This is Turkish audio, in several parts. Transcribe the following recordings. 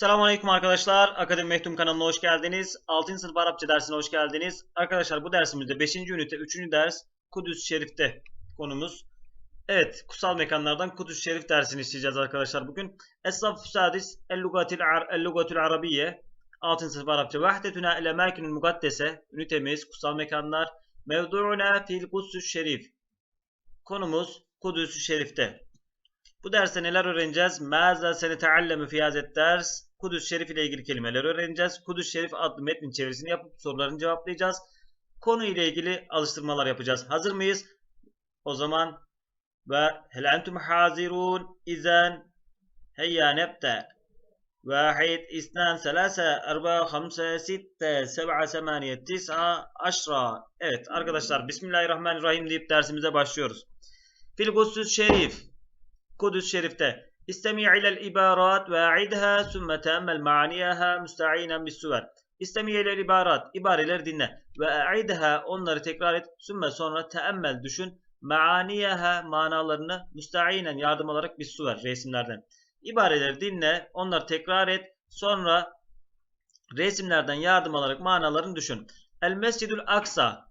Selamünaleyküm arkadaşlar. Akademi Mehtum kanalına hoş geldiniz. 6. sınıf Arapça dersine hoş geldiniz. Arkadaşlar bu dersimizde 5. ünite 3. ders Kudüs Şerif'te konumuz. Evet, kutsal mekanlardan Kudüs Şerif dersini işleyeceğiz arkadaşlar bugün. Es-Saf Sadis El-Lugatil Ar El-Lugatil Arabiye 6. sınıf Arapça. Vahdetuna ile mekinul mukaddese ünitemiz kutsal mekanlar. Mevdu'una fil Kudüs Şerif. Konumuz Kudüs Şerif'te. Bu derste neler öğreneceğiz? Mâzâ sene teallemi fi hazet ders. Kudüs Şerif ile ilgili kelimeler öğreneceğiz. Kudüs Şerif adlı metnin çevirisini yapıp sorularını cevaplayacağız. Konu ile ilgili alıştırmalar yapacağız. Hazır mıyız? O zaman ve hel entum hazirun izen heyya nebte. واحد اثنان ثلاثة أربعة خمسة ستة سبعة ثمانية تسعة عشرة Evet arkadaşlar Bismillahirrahmanirrahim deyip dersimize başlıyoruz. Fil Kudüs Şerif Kudüs Şerif'te İstemi ilel ibarat ve a'idha sümme teemmel ma'aniyaha müsta'inen bis suver. İstemi ilel ibarat ibareleri dinle ve a'idha onları tekrar et sümme sonra teemmel düşün maaniyaha manalarını müsta'inen yardım alarak bis suver resimlerden. İbareleri dinle onları tekrar et sonra resimlerden yardım alarak manalarını düşün. El Mescidül Aksa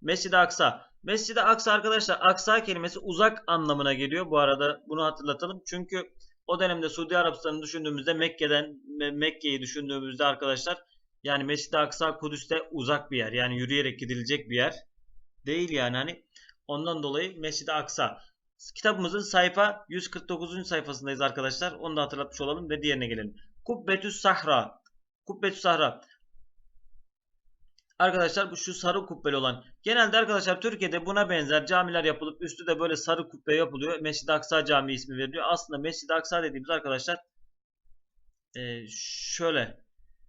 Mescid-i Aksa Mescid-i Aksa arkadaşlar Aksa kelimesi uzak anlamına geliyor. Bu arada bunu hatırlatalım. Çünkü o dönemde Suudi Arabistan'ı düşündüğümüzde Mekke'den Mekke'yi düşündüğümüzde arkadaşlar yani Mescid-i Aksa Kudüs'te uzak bir yer. Yani yürüyerek gidilecek bir yer. Değil yani hani. Ondan dolayı Mescid-i Aksa. Kitabımızın sayfa 149. sayfasındayız arkadaşlar. Onu da hatırlatmış olalım ve diğerine gelelim. Kubbetüs Sahra. Kubbetüs Sahra. Arkadaşlar bu şu sarı kubbeli olan. Genelde arkadaşlar Türkiye'de buna benzer camiler yapılıp üstü de böyle sarı kubbe yapılıyor. Mescid-i Aksa Camii ismi veriliyor. Aslında Mescid-i Aksa dediğimiz arkadaşlar e, şöyle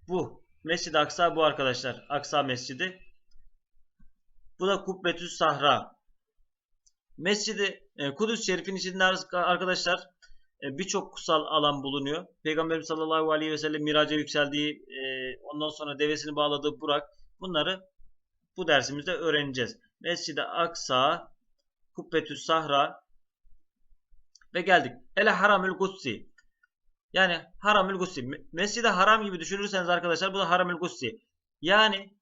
bu. Mescid-i Aksa bu arkadaşlar. Aksa Mescidi. Bu da Kubbetüs Sahra. Mescidi e, Kudüs Şerif'in içinde arkadaşlar e, birçok kutsal alan bulunuyor. Peygamberimiz sallallahu aleyhi ve sellem miraca yükseldiği e, ondan sonra devesini bağladığı Burak Bunları bu dersimizde öğreneceğiz. Mescid-i Aksa, Kubbetüs Sahra ve geldik. Ele Haramül Kutsi. Yani Haramül Kutsi. Mescid-i Haram gibi düşünürseniz arkadaşlar bu da Haramül Kutsi. Yani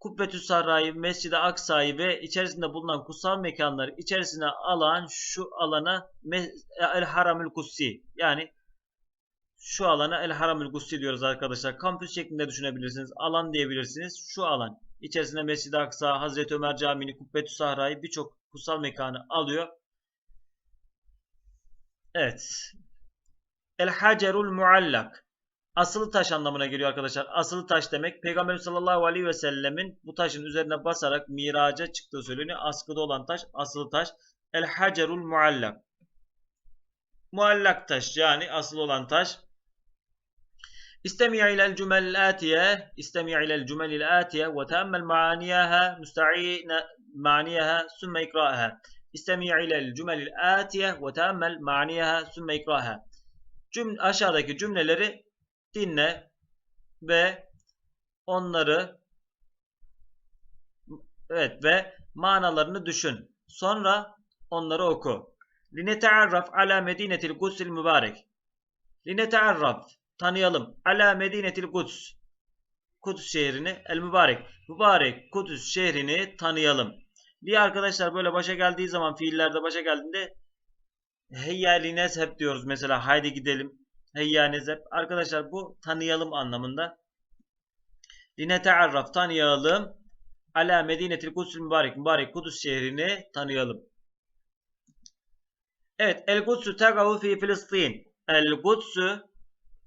Kubbetüs Sahra'yı, Mescid-i Aksa'yı ve içerisinde bulunan kutsal mekanları içerisine alan şu alana El Haramül Kutsi. Yani şu alana El Haramül Gussi diyoruz arkadaşlar. Kampüs şeklinde düşünebilirsiniz. Alan diyebilirsiniz. Şu alan. İçerisinde Mescid-i Aksa, Hazreti Ömer Camii'ni, Kubbetü Sahra'yı birçok kutsal mekanı alıyor. Evet. El Hacerul Muallak. Asılı taş anlamına geliyor arkadaşlar. Asılı taş demek Peygamberimiz sallallahu aleyhi ve sellemin bu taşın üzerine basarak miraca çıktığı söyleniyor. Askıda olan taş asılı taş. El Hacerul Muallak. Muallak taş yani asıl olan taş. استمع إلى الجمل الآتية استمع إلى الجمل الآتية وتأمل معانيها مستعين معانيها ثم اقرأها استمع إلى الجمل الآتية وتأمل معانيها ثم اقرأها Cümle, aşağıdaki cümleleri dinle ve onları evet ve manalarını düşün. Sonra onları oku. Linetearraf ala medinetil Kudüs'il mübarek. Linetearraf tanıyalım. Ala Medinetil Kuds. Kudüs şehrini el mübarek. Mübarek Kudüs şehrini tanıyalım. Diye arkadaşlar böyle başa geldiği zaman fiillerde başa geldiğinde heyya li nezheb diyoruz mesela haydi gidelim. Heyya nezheb. Arkadaşlar bu tanıyalım anlamında. Line tearraf tanıyalım. Ala Medinetil Kudüs mübarek. Mübarek Kudüs şehrini tanıyalım. Evet. El Kudüs'ü tegavu fi Filistin. El Kudüs'ü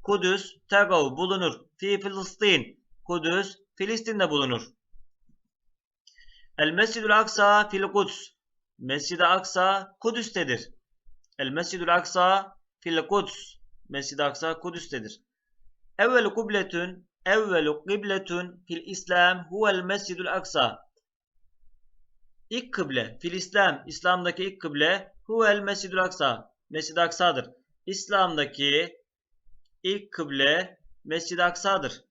Kudüs, Tegav bulunur. Fi Filistin. Kudüs, Filistin'de bulunur. El Mescidül Aksa fil Kuds. Mescid-i Aksa Kudüs'tedir. El Mescidül Aksa fil Kuds. Mescid-i Aksa Kudüs'tedir. Evvelu kıbletün evvelu kıbletün fil İslam huvel Mescidül Aksa. İlk kıble fil İslam, İslam'daki ilk kıble huvel Mescidül Aksa. Mescid-i Aksa'dır. İslam'daki ilk kıble Mescid-i Aksa'dır.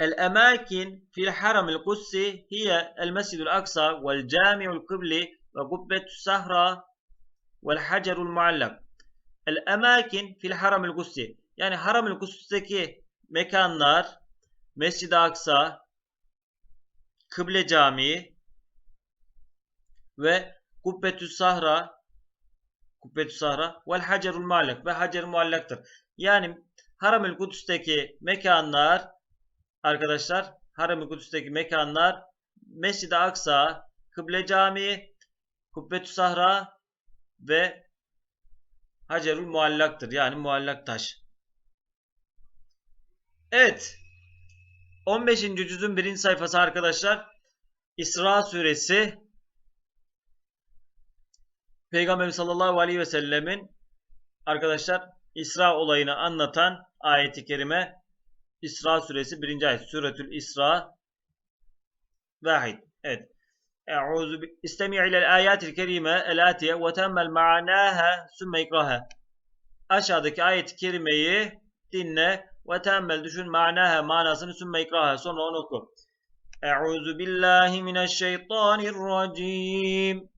El-emakin fil haramil kudsi hiye el mescidul aksa vel cami'ul kıbli ve kubbetus sahra vel hacerul muallak. El emakin fil haramil kudsi. Yani haramil kuds'teki mekanlar Mescid-i Aksa, Kıble Camii ve Kubbetü Sahra Kubbetü Sahra vel Hacerul Muallak ve Hacer Muallak'tır. Yani Haram-ül Kudüs'teki mekanlar arkadaşlar Haram-ül Kudüs'teki mekanlar Mescid-i Aksa, Kıble Camii, Kubbetü Sahra ve Hacerül Muallak'tır. Yani muallak taş. Evet. 15. cüzün 1. sayfası arkadaşlar. İsra suresi Peygamberimiz sallallahu aleyhi ve sellemin arkadaşlar İsra olayını anlatan ayeti kerime İsra suresi 1. ayet. Suretül İsra vahid. Evet. Euzu istemi' ilel ayatil kerime el atiye ve temmel ma'naha sümme ikraha. Aşağıdaki ayet-i kerimeyi dinle ve temmel düşün ma'naha manasını sümme ikraha sonra onu oku. Euzu billahi mineşşeytanirracim.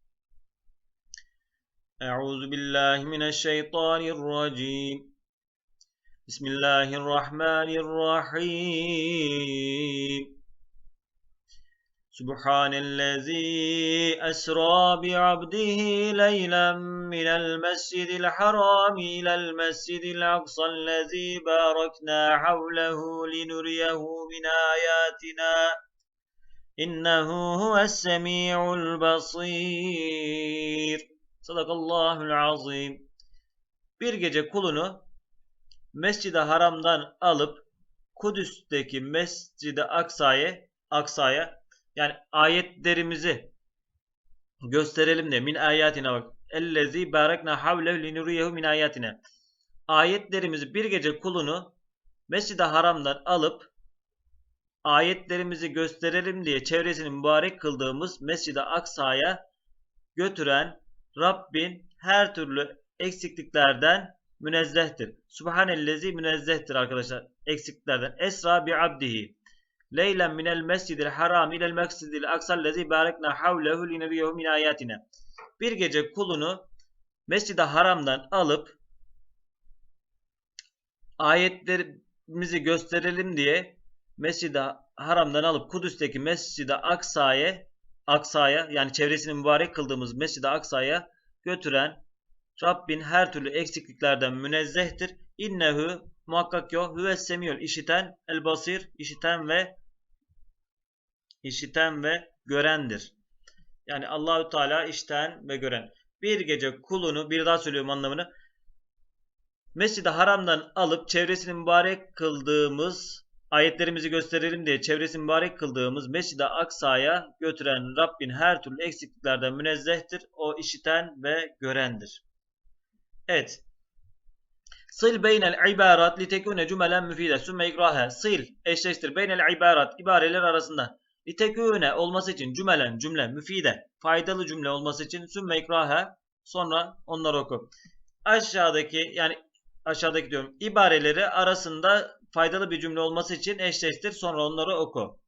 أعوذ بالله من الشيطان الرجيم. بسم الله الرحمن الرحيم. سبحان الذي أسرى بعبده ليلا من المسجد الحرام إلى المسجد الأقصى الذي باركنا حوله لنريه من آياتنا. إنه هو السميع البصير. Sadakallahul azim. Bir gece kulunu Mescid-i Haram'dan alıp Kudüs'teki Mescid-i Aksa'ya Aksa'ya yani ayetlerimizi gösterelim de min ayatine bak. Ellezî barakna havle linuriyehu min ayatine. Ayetlerimizi bir gece kulunu Mescid-i Haram'dan alıp ayetlerimizi gösterelim diye çevresini mübarek kıldığımız Mescid-i Aksa'ya götüren Rabbin her türlü eksikliklerden münezzehtir. Subhanellezi münezzehtir arkadaşlar eksikliklerden. Esra bi abdihi. Leylen minel mescidil haram ilel mescidil aksal lezi barekna havlehu lineriyehu min ayatine. Bir gece kulunu Mescid-i Haram'dan alıp ayetlerimizi gösterelim diye Mescid-i Haram'dan alıp Kudüs'teki Mescid-i Aksa'ya Aksa'ya yani çevresini mübarek kıldığımız Mescid-i Aksa'ya götüren Rabbin her türlü eksikliklerden münezzehtir. İnnehu muhakkak yo huves semiyol işiten el basir işiten ve işiten ve görendir. Yani Allahü Teala işten ve gören. Bir gece kulunu bir daha söylüyorum anlamını. Mescid-i Haram'dan alıp çevresini mübarek kıldığımız ayetlerimizi gösterelim diye çevresini mübarek kıldığımız Mescid-i Aksa'ya götüren Rabbin her türlü eksikliklerden münezzehtir. O işiten ve görendir. Evet. Sil beynel ibarat li tekune cümelen müfide. Sümme ikraha. Sil eşleştir. Beynel ibarat. ibareler arasında. Li tekune olması için cümelen cümle müfide. Faydalı cümle olması için sümme ikraha. Sonra onları oku. Aşağıdaki yani aşağıdaki diyorum ibareleri arasında faydalı bir cümle olması için eşleştir. Sonra onları oku.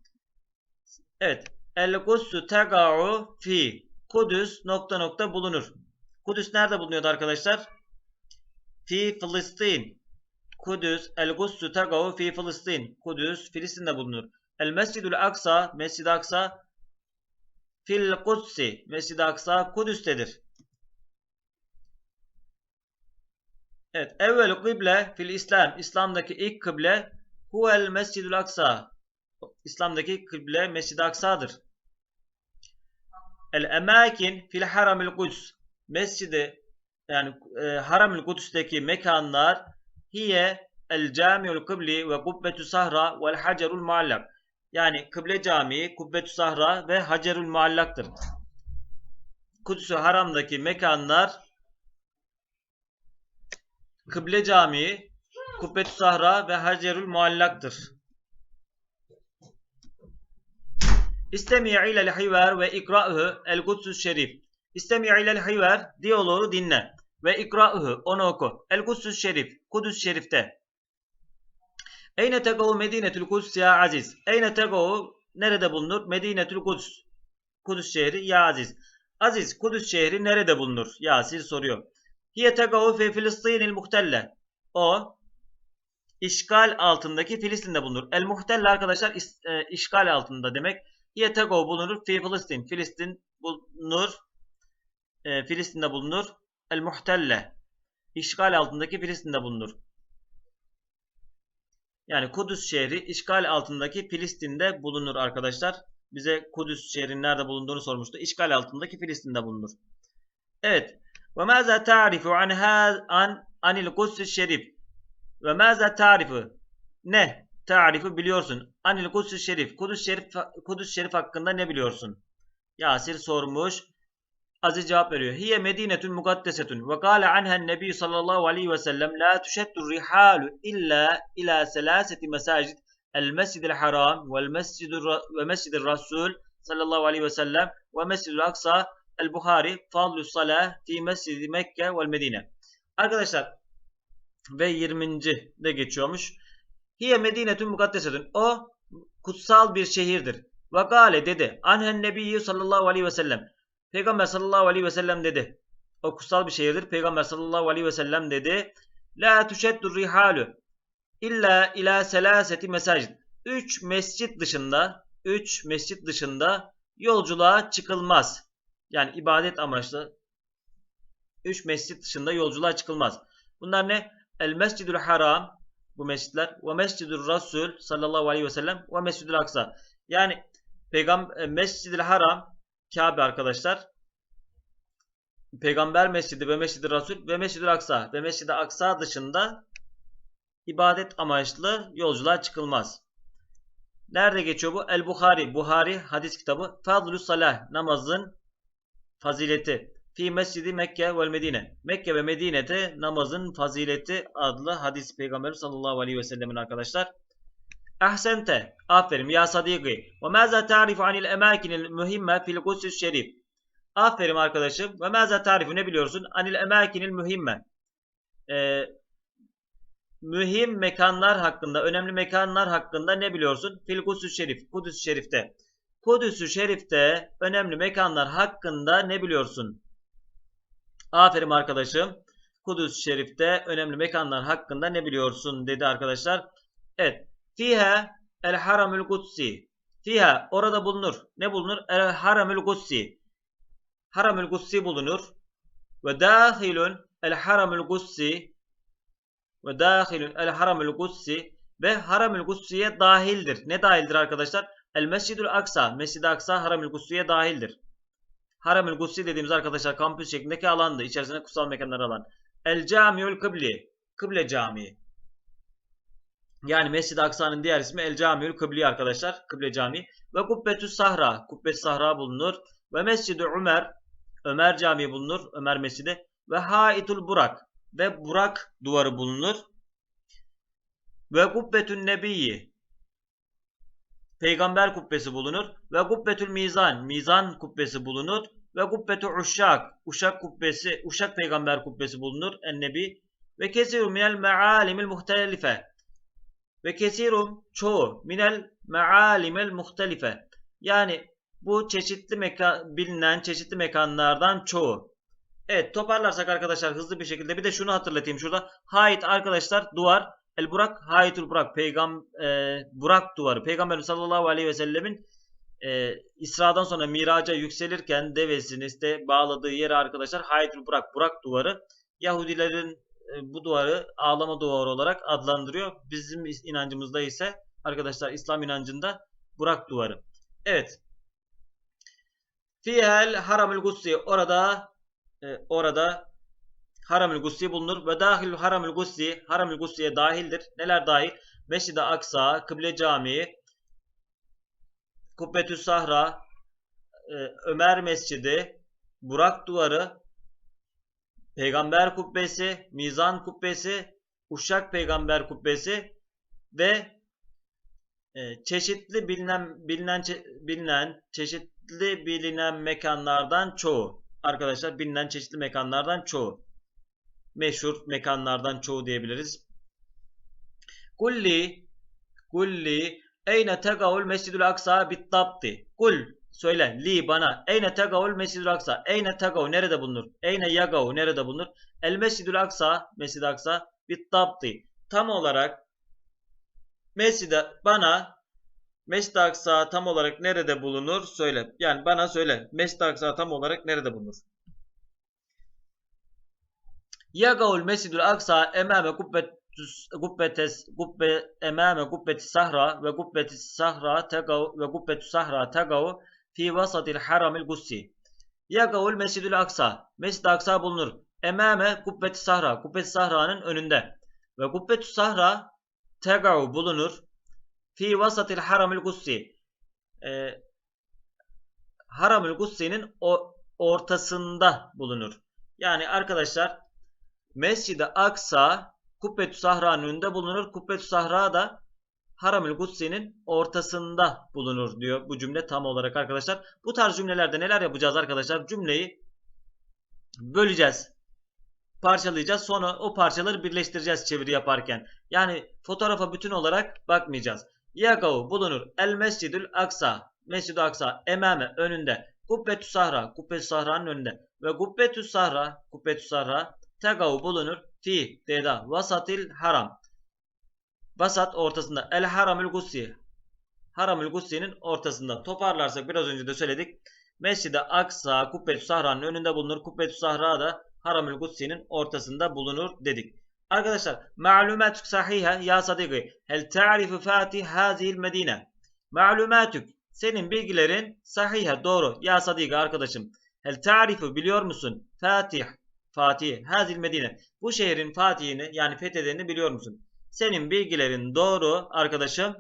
Evet. El Kudüs'ü tega'u fi. Kudüs nokta nokta bulunur. Kudüs nerede bulunuyordu arkadaşlar? Fi Filistin. Kudüs El Kudüs'ü tega'u fi Filistin. Kudüs Filistin'de bulunur. El Mescidül Aksa. Mescid-i Aksa Fil Kudsi. Mescid-i Aksa Kudüs'tedir. Evet. Evvel kıble fil İslam. İslam'daki ilk kıble huvel Mescidül Aksa. İslam'daki kıble Mescid-i Aksa'dır. El emakin fil haramil Kuds. Mescidi yani e, haramil Kudüs'teki mekanlar hiye el camiul kıbli ve kubbetü sahra vel hacerul muallak. Yani kıble camii, kubbetü sahra ve hacerul muallaktır. Kudüs-ü haramdaki mekanlar Kıble Camii, Kubbetü Sahra ve Hacerül Muallaktır. İstemi ilel hiver ve ikra'uhu el Kudsüs Şerif. İstemi ilel hiver diyaloğu dinle ve ikra'uhu onu oku. El Kudsüs Şerif Kudüs Şerif'te. Eyne tegav Medinetül Kuds ya aziz. Eyne tegav nerede bulunur? Medinetül Kuds. Kudüs şehri ya aziz. Aziz Kudüs şehri nerede bulunur? Yasir soruyor. Hiye tegav fi Filistinil muhtelle. O işgal altındaki Filistin'de bulunur. El muhtelle arkadaşlar e, işgal altında demek. Hiye tegav bulunur fi Filistin. Filistin bulunur. E, Filistin'de bulunur. El muhtelle. İşgal altındaki Filistin'de bulunur. Yani Kudüs şehri işgal altındaki Filistin'de bulunur arkadaşlar. Bize Kudüs şehrinin nerede bulunduğunu sormuştu. İşgal altındaki Filistin'de bulunur. Evet. Ve maza ta'rifu an an anil Kudüs şerif. Ve maza ta'rifu ne? Ta'rifu biliyorsun. Anil Kudüs şerif. Kudüs şerif Kudüs şerif hakkında ne biliyorsun? Yasir sormuş. Aziz cevap veriyor. Hiye medinetun mukaddesetun ve kâle anhen nebi sallallahu aleyhi ve sellem la tuşeddu rihalu illa ila selaseti mesacid el mescidil haram vel mescidur ve mescidir rasul sallallahu aleyhi ve sellem ve mescidul aksa el buhari fadlus salah fi mescidi Mekke vel Medine. Arkadaşlar ve 20. de geçiyormuş. Hiye medinetun mukaddesetun. O kutsal bir şehirdir. Ve gale dedi. Anhen nebiyyi sallallahu aleyhi ve sellem. Peygamber sallallahu aleyhi ve sellem dedi. O kutsal bir şehirdir. Peygamber sallallahu aleyhi ve sellem dedi. La tuşeddu rihalu illa ila selaseti mesacid. Üç mescit dışında, üç mescit dışında yolculuğa çıkılmaz. Yani ibadet amaçlı üç mescit dışında yolculuğa çıkılmaz. Bunlar ne? El mescidül haram bu mescitler ve mescidül rasul sallallahu aleyhi ve sellem ve mescidül aksa. Yani Peygamber Mescid-i Haram Kabe arkadaşlar. Peygamber Mescidi ve Mescid-i Resul ve Mescid-i Aksa ve Mescid-i Aksa dışında ibadet amaçlı yolculuğa çıkılmaz. Nerede geçiyor bu? El Buhari, Buhari hadis kitabı. Fadlü salah, namazın fazileti. Fi mescidi Mekke ve Medine. Mekke ve Medine'de namazın fazileti adlı hadis Peygamber sallallahu aleyhi ve sellemin arkadaşlar. Ahsente. Aferin ya sadiki. Ve maza ta'rifu anil emakinil mühimme fil Kudüs şerif. Aferin arkadaşım. Ve maza ta'rifu ne biliyorsun? Anil emakinil mühimme. Ee, mühim mekanlar hakkında, önemli mekanlar hakkında ne biliyorsun? Fil Kudüs şerif. Kudüs şerifte. Kudüs şerifte önemli mekanlar hakkında ne biliyorsun? Aferin arkadaşım. Kudüs şerifte önemli mekanlar hakkında ne biliyorsun dedi arkadaşlar. Evet. Fiha el haramül kutsi. Fiha orada bulunur. Ne bulunur? El haramül kutsi. Haramül kutsi bulunur. Ve dahilun el haramül kutsi. Ve dahilun el haramül kutsi. Ve haramül kutsiye dahildir. Ne dahildir arkadaşlar? El mescidül aksa. Mescid-i aksa haramül kutsiye dahildir. Haramül kutsi dediğimiz arkadaşlar kampüs şeklindeki alandı. İçerisinde kutsal mekanlar alan. El camiül kıbli. Kıble camii. Yani Mescid-i Aksa'nın diğer ismi El Camiül Kıbli arkadaşlar. Kıble Camii. Ve Kubbetü Sahra. Kubbetü Sahra bulunur. Ve Mescid-i Ömer. Ömer Camii bulunur. Ömer Mescidi. Ve Haitul Burak. Ve Burak duvarı bulunur. Ve Kubbetün Nebiyyi. Peygamber kubbesi bulunur. Ve Kubbetül Mizan. Mizan kubbesi bulunur. Ve Kubbetü Uşak. Uşak kubbesi. Uşak peygamber kubbesi bulunur. En Nebi. Ve kesiru minel mealimil muhtelife ve kesirum çoğu minel mealimel muhtelife. Yani bu çeşitli mekan bilinen çeşitli mekanlardan çoğu. Evet toparlarsak arkadaşlar hızlı bir şekilde bir de şunu hatırlatayım şurada. Hayit arkadaşlar duvar. El Burak Hayitul Burak peygam e, Burak duvarı. Peygamber sallallahu aleyhi ve sellemin e, İsra'dan sonra miraca yükselirken devesini işte bağladığı yere arkadaşlar Hayitul Burak Burak duvarı. Yahudilerin bu duvarı ağlama duvarı olarak adlandırıyor. Bizim inancımızda ise arkadaşlar İslam inancında Burak duvarı. Evet. Fihel haramül gussi orada e, orada haramül gussi bulunur ve dahil haramül gussi haramül gussiye dahildir. Neler dahil? Mescid-i Aksa, Kıble Camii, Kubbetü Sahra, e, Ömer Mescidi, Burak Duvarı, Peygamber kubbesi, Mizan kubbesi, Uşak Peygamber Kubbesi ve e, çeşitli bilinen bilinen bilinen çeşitli bilinen mekanlardan çoğu. Arkadaşlar bilinen çeşitli mekanlardan çoğu. Meşhur mekanlardan çoğu diyebiliriz. Kulli kulli eyne tegavul mescidül aksa bittabti. Kul söyle li bana eyne tegavul mescidül aksa. Eyne tegav nerede bulunur? Eyne yagav nerede bulunur? El mescidül aksa mescid aksa bittabti. Tam olarak Mescid bana Mescid-i Aksa tam olarak nerede bulunur? Söyle. Yani bana söyle. Mescid-i Aksa tam olarak nerede bulunur? Yagaul Mescidül Aksa emame kubbetes kubbe emame kubbeti sahra ve kubbeti sahra tegav ve kubbetu sahra tegav fi vasatil haramil gussi. Yagaul Mescidül Aksa. Mescid-i Aksa bulunur. Emame kubbeti sahra. Kubbeti sahra'nın önünde. Ve kubbetu sahra tegav bulunur. Fi vasatil haramil gussi. Ee, haramil gussi'nin ortasında bulunur. Yani arkadaşlar Mescid-i Aksa Kubbetü Sahra'nın önünde bulunur. Kubbetü Sahra da Haramül Kutsi'nin ortasında bulunur diyor bu cümle tam olarak arkadaşlar. Bu tarz cümlelerde neler yapacağız arkadaşlar? Cümleyi böleceğiz. Parçalayacağız. Sonra o parçaları birleştireceğiz çeviri yaparken. Yani fotoğrafa bütün olarak bakmayacağız. Yagav bulunur. El Mescidül Aksa. Mescid-i Aksa emame önünde. Kubbetü Sahra. Kubbetü Sahra'nın önünde. Ve Kubbetü Sahra. Kubbetü Sahra tegav bulunur fi deda vasatil haram. Vasat ortasında el haramül gussi. Haramül gussi'nin ortasında. Toparlarsak biraz önce de söyledik. Mescid-i Aksa Kubbetü Sahra'nın önünde bulunur. Kubbetü Sahra da Haramül Gussi'nin ortasında bulunur dedik. Arkadaşlar malumatuk sahiha ya sadiki hel ta'rifu fatih hazihil medine. Malumatuk senin bilgilerin sahiha doğru ya sadiki arkadaşım. Hel ta'rifu biliyor musun? Fatih Fatih hazil Medine. Bu şehrin fatihini yani fethedenini biliyor musun? Senin bilgilerin doğru arkadaşım.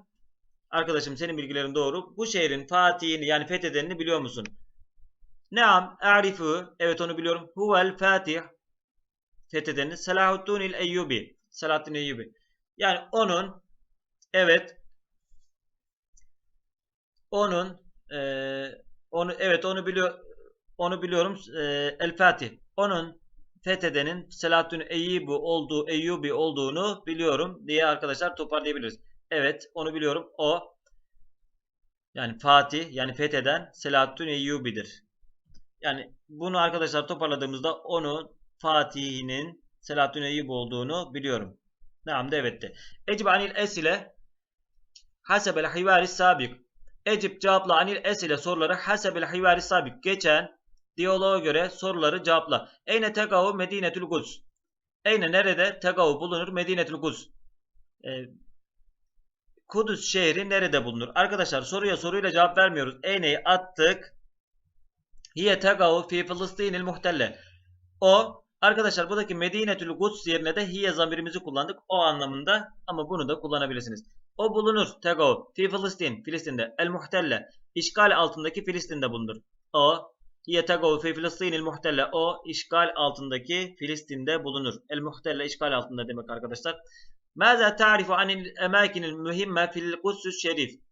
Arkadaşım senin bilgilerin doğru. Bu şehrin fatihini yani fethedenini biliyor musun? Naam, arifu. Evet onu biliyorum. Huvel fatih. Fethedeni. Selahuddin el Eyyubi. Selahaddin Eyyubi. Yani onun evet onun eee onu evet onu biliyor onu biliyorum. Eee, El Fatih. Onun fethedenin Selahaddin Eyyubi olduğu Eyyubi olduğunu biliyorum diye arkadaşlar toparlayabiliriz. Evet onu biliyorum. O yani Fatih yani fetheden Selahaddin Eyyubi'dir. Yani bunu arkadaşlar toparladığımızda onun Fatih'inin Selahaddin Eyyubi olduğunu biliyorum. Naam da evetti. Ecib anil esile hasebel hivari sabik. Ecib cevapla anil esile soruları hasebel hivari sabik. Geçen diyaloğa göre soruları cevapla. Eyne tegavu Medinetül Guz. Eyne nerede tegavu bulunur? Medinetül Guz. Ee, Kudüs şehri nerede bulunur? Arkadaşlar soruya soruyla cevap vermiyoruz. Eyne'yi attık. Hiye tegavu fi Filistinil muhtelle. O arkadaşlar buradaki Medinetül Guds yerine de hiye zamirimizi kullandık. O anlamında ama bunu da kullanabilirsiniz. O bulunur tegavu fi Filistin Filistin'de el muhtelle işgal altındaki Filistin'de bulunur. O hiye tegavu fi Filistinil muhtelle o işgal altındaki Filistin'de bulunur. El muhtelle işgal altında demek arkadaşlar. Maza ta'rifu anil emakinil mühimme fil Kudüs şerif.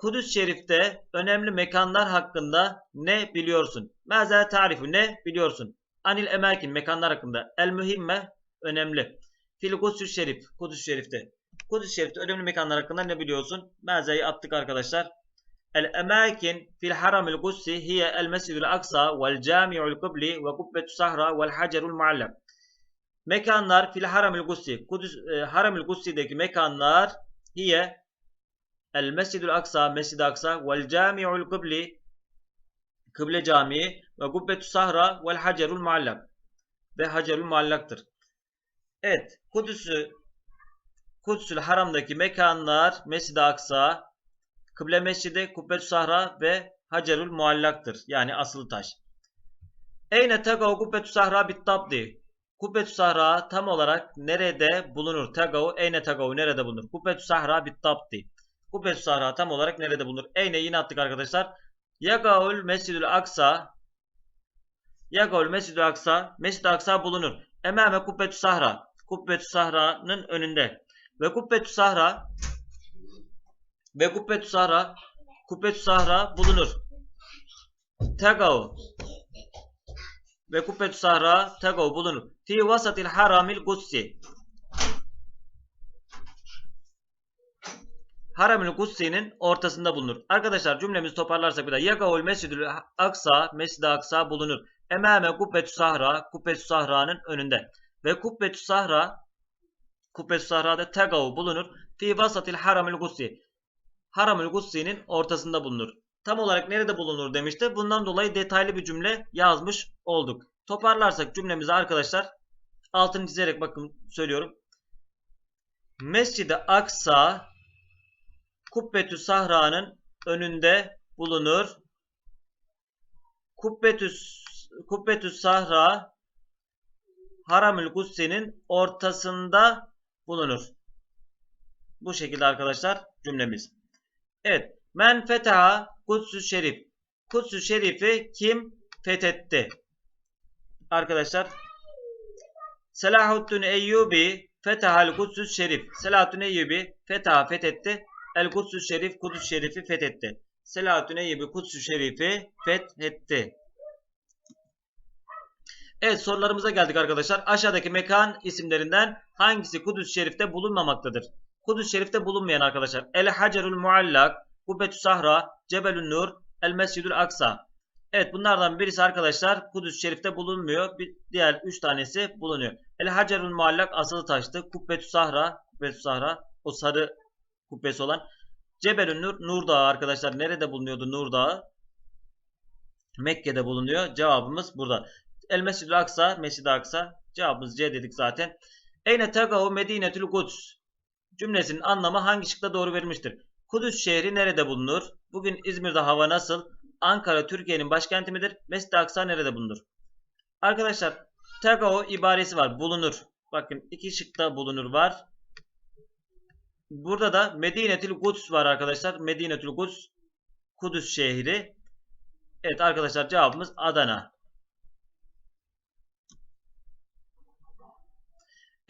Kudüs Şerif'te önemli mekanlar hakkında ne biliyorsun? Maza tarifu ne biliyorsun? Anil emakin mekanlar hakkında. El mühimme önemli. Fil Kudüs Şerif. Kudüs Şerif'te. Kudüs Şerif'te önemli mekanlar hakkında ne biliyorsun? Maza'yı attık arkadaşlar. Hiye el mescidül aksa vel cami'ul kıbli ve kubbetu sahra vel hacerul muallak. Mekanlar fil haramil kudsi. Kudüs, e, haramil kutsi'deki mekanlar hiye El Mescidül Aksa, Mescid-i Aksa vel Cami'ul Kıbli Kıble Camii ve Gubbetü Sahra vel Hacerul Muallak ve Hacerul Muallaktır. Evet, Kudüs'ü Kudüs'ül Haram'daki mekanlar Mescid-i Aksa, Kıble Mescidi, Kubbetü Sahra ve Hacerul Muallaktır. Yani asıl taş. Eyne tegav Kubbetü Sahra bittabdi. Kubbetü Sahra tam olarak nerede bulunur? Tegav, eyne tegav nerede bulunur? Kubbetü Sahra bittabdi. Kubbetü Sahra tam olarak nerede bulunur? Eyne yine attık arkadaşlar. Yagaul Mescidül Aksa Yagaul Mescidül Aksa Mescid-i Aksa bulunur. Emame Kubbetü Sahra Kubbetü Sahra'nın önünde. Ve Kubbetü Sahra ve Kubbetü Sahra Kubbetü Sahra bulunur. Tegav ve Kubbetü Sahra Tegav bulunur. Fi vasatil haramil kutsi Haramül Kutsi'nin ortasında bulunur. Arkadaşlar cümlemizi toparlarsak bir daha. Yagavul Mescidül Aksa, Mescid-i Aksa bulunur. Emame Kubbetü Sahra, Kubbetü Sahra'nın önünde. Ve Kubbetü Sahra, Kubbetü Sahra'da Tegav bulunur. Fi vasatil Haramül Kutsi. Haramül Kutsi'nin ortasında bulunur. Tam olarak nerede bulunur demişti. Bundan dolayı detaylı bir cümle yazmış olduk. Toparlarsak cümlemizi arkadaşlar altını çizerek bakın söylüyorum. Mescid-i Aksa Kubbetü Sahra'nın önünde bulunur. Kubbetü, Kubbetü Sahra Haramül Kutsi'nin ortasında bulunur. Bu şekilde arkadaşlar cümlemiz. Evet. Men fetaha Kudsü Şerif. Kudsü Şerif'i kim fethetti? Arkadaşlar Selahuddin Eyyubi fetahal Kudsü Şerif. Selahuddin Eyyubi fetaha fethetti. El Kudsü Şerif Kudüs Şerif'i fethetti. Selahattin Eyyubi Kudüs Şerif'i fethetti. Evet sorularımıza geldik arkadaşlar. Aşağıdaki mekan isimlerinden hangisi Kudüs Şerif'te bulunmamaktadır? Kudüs Şerif'te bulunmayan arkadaşlar. El Hacerul Muallak, Kubbetü Sahra, Cebelün Nur, El Mescidül Aksa. Evet bunlardan birisi arkadaşlar Kudüs Şerif'te bulunmuyor. Bir diğer 3 tanesi bulunuyor. El Hacerul Muallak asılı taştı. Kubbetü Sahra, Kubbetü Sahra o sarı kubbesi olan Cebelün Nur, Nur Dağı arkadaşlar nerede bulunuyordu Nur Dağı? Mekke'de bulunuyor. Cevabımız burada. El Mescid-i Aksa, Mescid-i Aksa. Cevabımız C dedik zaten. Eyne tegahu Medinetül Kuds. Cümlesinin anlamı hangi şıkta doğru verilmiştir? Kudüs şehri nerede bulunur? Bugün İzmir'de hava nasıl? Ankara Türkiye'nin başkenti midir? Mescid-i Aksa nerede bulunur? Arkadaşlar tegahu ibaresi var. Bulunur. Bakın iki şıkta bulunur var. Burada da Medinetül Kuds var arkadaşlar. Medinetül Kuds Kudüs şehri. Evet arkadaşlar cevabımız Adana.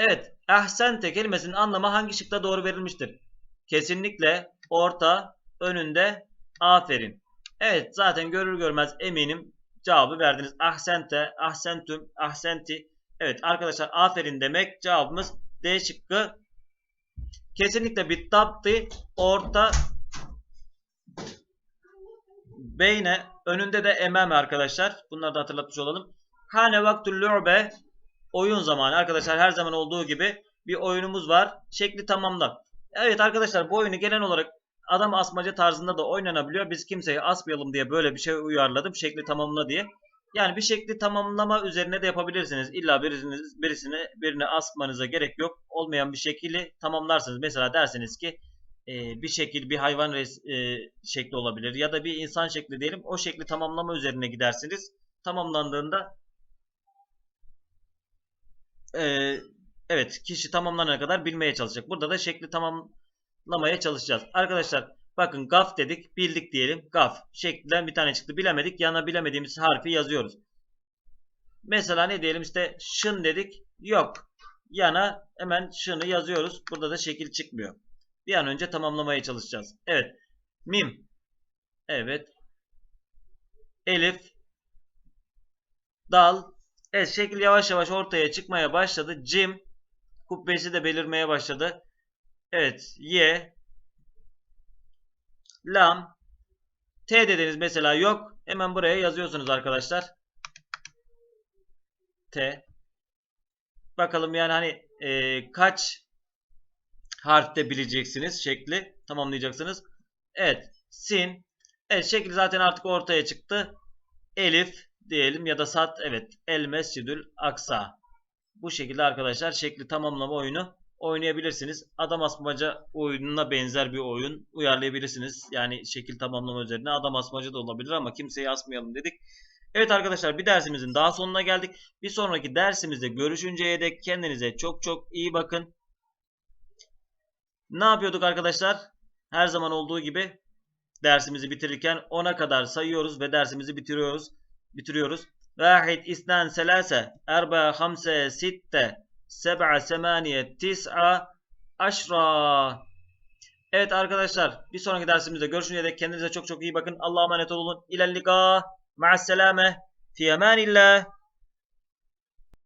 Evet. Ahsente kelimesinin anlamı hangi şıkta doğru verilmiştir? Kesinlikle orta, önünde, aferin. Evet zaten görür görmez eminim cevabı verdiniz. Ahsente, ahsentum, ahsenti. Evet arkadaşlar aferin demek cevabımız D şıkkı Kesinlikle bittapti orta beyne önünde de emem arkadaşlar. Bunları da hatırlatmış olalım. Hane vaktul lü'be oyun zamanı arkadaşlar her zaman olduğu gibi bir oyunumuz var. Şekli tamamla. Evet arkadaşlar bu oyunu gelen olarak adam asmaca tarzında da oynanabiliyor. Biz kimseyi asmayalım diye böyle bir şey uyarladım. Şekli tamamla diye. Yani bir şekli tamamlama üzerine de yapabilirsiniz. İlla birisini, birisini birine asmanıza gerek yok. Olmayan bir şekli tamamlarsınız. Mesela dersiniz ki e, bir şekil bir hayvan res, e, şekli olabilir ya da bir insan şekli diyelim. O şekli tamamlama üzerine gidersiniz. Tamamlandığında e, evet kişi tamamlanana kadar bilmeye çalışacak. Burada da şekli tamamlamaya çalışacağız. Arkadaşlar Bakın gaf dedik. Bildik diyelim. Gaf. Şeklinden bir tane çıktı. Bilemedik. Yana bilemediğimiz harfi yazıyoruz. Mesela ne diyelim işte şın dedik. Yok. Yana hemen şını yazıyoruz. Burada da şekil çıkmıyor. Bir an önce tamamlamaya çalışacağız. Evet. Mim. Evet. Elif. Dal. Evet şekil yavaş yavaş ortaya çıkmaya başladı. Cim. Kubbesi de belirmeye başladı. Evet. Y. Lam. T dediniz mesela yok. Hemen buraya yazıyorsunuz arkadaşlar. T. Bakalım yani hani e, kaç harfte bileceksiniz şekli tamamlayacaksınız. Evet. Sin. Evet şekli zaten artık ortaya çıktı. Elif diyelim ya da sat. Evet. El Mescidül Aksa. Bu şekilde arkadaşlar şekli tamamlama oyunu oynayabilirsiniz. Adam asmaca oyununa benzer bir oyun uyarlayabilirsiniz. Yani şekil tamamlama üzerine adam asmaca da olabilir ama kimseyi asmayalım dedik. Evet arkadaşlar bir dersimizin daha sonuna geldik. Bir sonraki dersimizde görüşünceye dek kendinize çok çok iyi bakın. Ne yapıyorduk arkadaşlar? Her zaman olduğu gibi dersimizi bitirirken 10'a kadar sayıyoruz ve dersimizi bitiriyoruz. Bitiriyoruz. Vahid, isnan, selase, erba, hamse, sitte, seb'a, semaniye, tis'a, aşra. Evet arkadaşlar bir sonraki dersimizde görüşünceye dek kendinize çok çok iyi bakın. Allah'a emanet olun. İlellika. Ma'asselame. Fi emanillah.